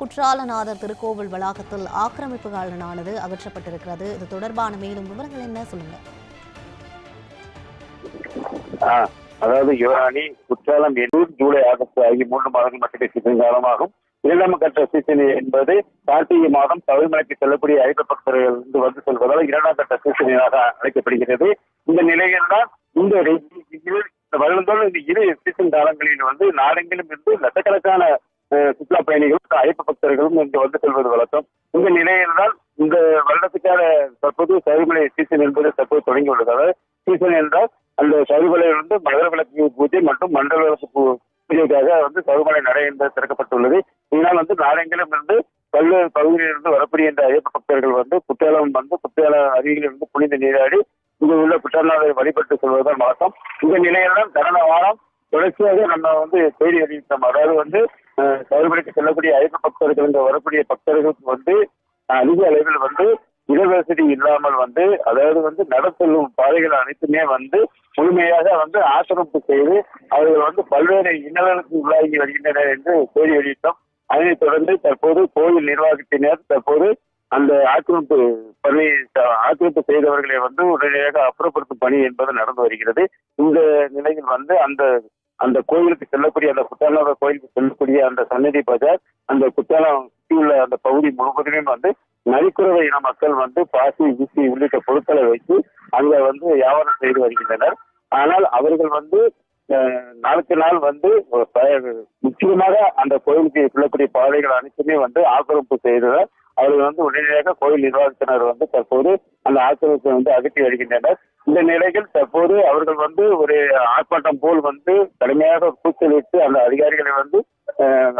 குற்றாலநாதர் திருக்கோவில் வளாகத்தில் ஆக்கிரமிப்பு ஆக்கிரமிப்புகாலனானது அகற்றப்பட்டிருக்கிறது. இது தொடர்பான மேலும் விவரங்கள் என்ன? சொல்லுங்க. ஆ, அதாவது யுவராணி குற்றாலம் எண்ணூர் ஜூலை ஆகஸ்ட் ஆகிய மூன்று மாதங்கள் மட்டுமே சீசன் காலமாகும். இரண்டாம் கட்ட சீசன் என்பது கார்த்திகை மாதம் தமிழ்மலைக்கு செல்லக்கூடிய ஐப்ப இருந்து வந்து செல்வதால் இரண்டாம் கட்ட சீசனாக அழைக்கப்படுகிறது. இந்த நிலையில்தான் இந்த ரெ- இந்த வருடந்தோறும் இந்த இரு சீசன் காலங்களில் வந்து நாடெங்கிலும் இருந்து லட்சக்கணக்கான சுற்றுலா பயணிகளும் ஐப்ப பக்தர்களும் இங்கு வந்து செல்வது வழக்கம். இந்த நிலையில்தான் இந்த வருடத்துக்கான தற்போது சபரிமலை சீசன் என்பது தற்போது தொடங்கியுள்ளது. அதாவது சீசன் என்றால் அந்த சபரிமலையிலிருந்து மகர விளக்கு பூஜை மற்றும் மண்டல விளக்கு பூ- பூஜைக்காக வந்து சபரிமலை நடை என்பது திறக்கப்பட்டுள்ளது. இதனால் வந்து நாடெங்கிலும் இருந்து பல்வேறு பகுதியிலிருந்து வரக்கூடிய இந்த ஐயப்ப பக்தர்கள் வந்து குற்றாலம் வந்து குற்றாலம் அருகில் இருந்து புனித நீராடி இங்கு உள்ள குற்றாலநாதரை வழிபட்டு செல்வதுதான் வழக்கம். இந்த நிலையில்தான் கடந்த வாரம் தொடர்ச்சியாக நம்ம வந்து செய்தி அறிவித்தோம் அதாவது வந்து சபரிமலைக்கு செல்லக்கூடிய ஐயப்ப பக்தர்கள் இங்கு வரக்கூடிய பக்தர்களுக்கு வந்து அதிக அளவில் வந்து இடவசதி இல்லாமல் வந்து அதாவது வந்து நடத்தெல்லும் பாதைகள் அனைத்துமே வந்து முழுமையாக வந்து ஆக்கிரமிப்பு செய்து அவர்கள் வந்து பல்வேறு இன்னல்களுக்கு உள்ளாகி வருகின்றனர் என்று செய்தி வெளியிட்டோம். அதனைத் தொடர்ந்து தற்போது கோயில் நிர்வாகத்தினர் தற்போது அந்த ஆக்கிரமிப்பு பணி ஆக்கிரமிப்பு செய்தவர்களை வந்து உடனடியாக அப்புறப்படுத்தும் பணி என்பது நடந்து வருகிறது. இந்த நிலையில் வந்து அந்த அந்த கோயிலுக்கு செல்லக்கூடிய அந்த குற்றாலம் கோயிலுக்கு செல்லக்கூடிய அந்த சன்னதி பஜார் அந்த குற்றாலம் சுற்றியுள்ள அந்த பகுதி முழுவதுமே வந்து நரிக்குறவை இன மக்கள் வந்து பாசி ஊசி உள்ளிட்ட பொருட்களை வைத்து அங்க வந்து வியாபாரம் செய்து வருகின்றனர். ஆனால் அவர்கள் வந்து நாளுக்கு நாள் வந்து முக்கியமாக அந்த கோயிலுக்கு செல்லக்கூடிய பாதைகள் அனைத்துமே வந்து ஆக்கிரமிப்பு செய்தனர். அவர்கள் வந்து உடனடியாக கோயில் நிர்வாகத்தினர் வந்து தற்போது அந்த ஆக்கிரமிப்பை வந்து அகற்றி வருகின்றனர். இந்த நிலையில் தற்போது அவர்கள் வந்து ஒரு ஆர்ப்பாட்டம் போல் வந்து கடுமையாக கூச்சலிட்டு அந்த அதிகாரிகளை வந்து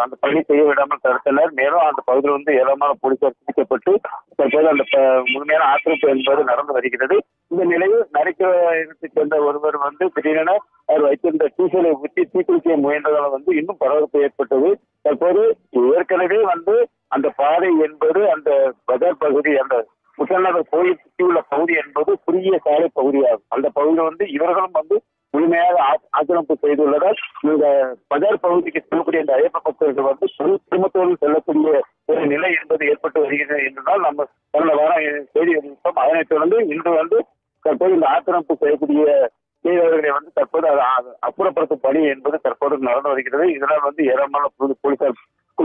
அந்த பணி செய்ய விடாமல் தடுத்தனர். மேலும் அந்த பகுதியில் வந்து ஏராளமான போலீசார் பிடிக்கப்பட்டு தற்போது அந்த முழுமையான ஆக்கிரமிப்பு என்பது நடந்து வருகிறது. இந்த நிலையில் நரிக்கிறத்தை சேர்ந்த ஒருவர் வந்து திடீரென அவர் வைத்திருந்த டீசலை ஊற்றி தீக்குளிக்க முயன்றதால் வந்து இன்னும் பரபரப்பு ஏற்பட்டது. தற்போது ஏற்கனவே வந்து அந்த பாதை என்பது அந்த பஜார் பகுதி அந்த முசல்நகர் கோயில் சுற்றியுள்ள பகுதி என்பது குறுகிய சாலை பகுதியாகும். அந்த பகுதியில் வந்து இவர்களும் வந்து முழுமையாக ஆ- ஆக்கிரமிப்பு செய்துள்ளதால் இந்த பஜார் பகுதிக்கு செல்லக்கூடிய இந்த ஐயப்ப பக்தர்கள் வந்து குடு- குடும்பத்தோடு செல்லக்கூடிய ஒரு நிலை என்பது ஏற்பட்டு வருகிறது என்றால் நம்ம கடந்த வாரம் செய்தி வெளியிட்டோம். அதனைத் தொடர்ந்து இன்று வந்து தற்போது இந்த ஆக்கிரமிப்பு செய்யக்கூடிய செய்தவர்களை வந்து தற்போது அப்புறப்படுத்தும் பணி என்பது தற்போது நடந்து வருகிறது. இதனால் வந்து ஏராளமான போலீசார்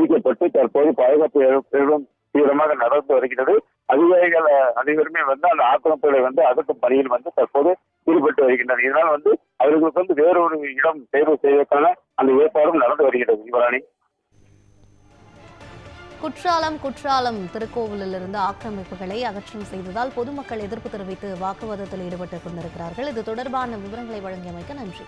குவிக்கப்பட்டு தற்போது பாதுகாப்பு ஏ- பெரும் தீவிரமாக நடந்து வருகிறது. அதிகாரிகள் அனைவருமே வந்து அந்த ஆக்கிரமிப்புகளை வந்து அகற்றும் பணியில் வந்து தற்போது ஈடுபட்டு வருகின்றனர். இதனால் வந்து அவர்களுக்கு வந்து வேறொரு இடம் தேர்வு செய்வதற்கான அந்த ஏற்பாடும் நடந்து வருகிறது. இவராணி. குற்றாலம் குற்றாலம் திருக்கோவிலிலிருந்து ஆக்கிரமிப்புகளை அகற்றம் செய்ததால் பொதுமக்கள் எதிர்ப்பு தெரிவித்து வாக்குவாதத்தில் ஈடுபட்டுக் கொண்டிருக்கிறார்கள். இது தொடர்பான விவரங்களை வழங்கியமைக்க நன்றி.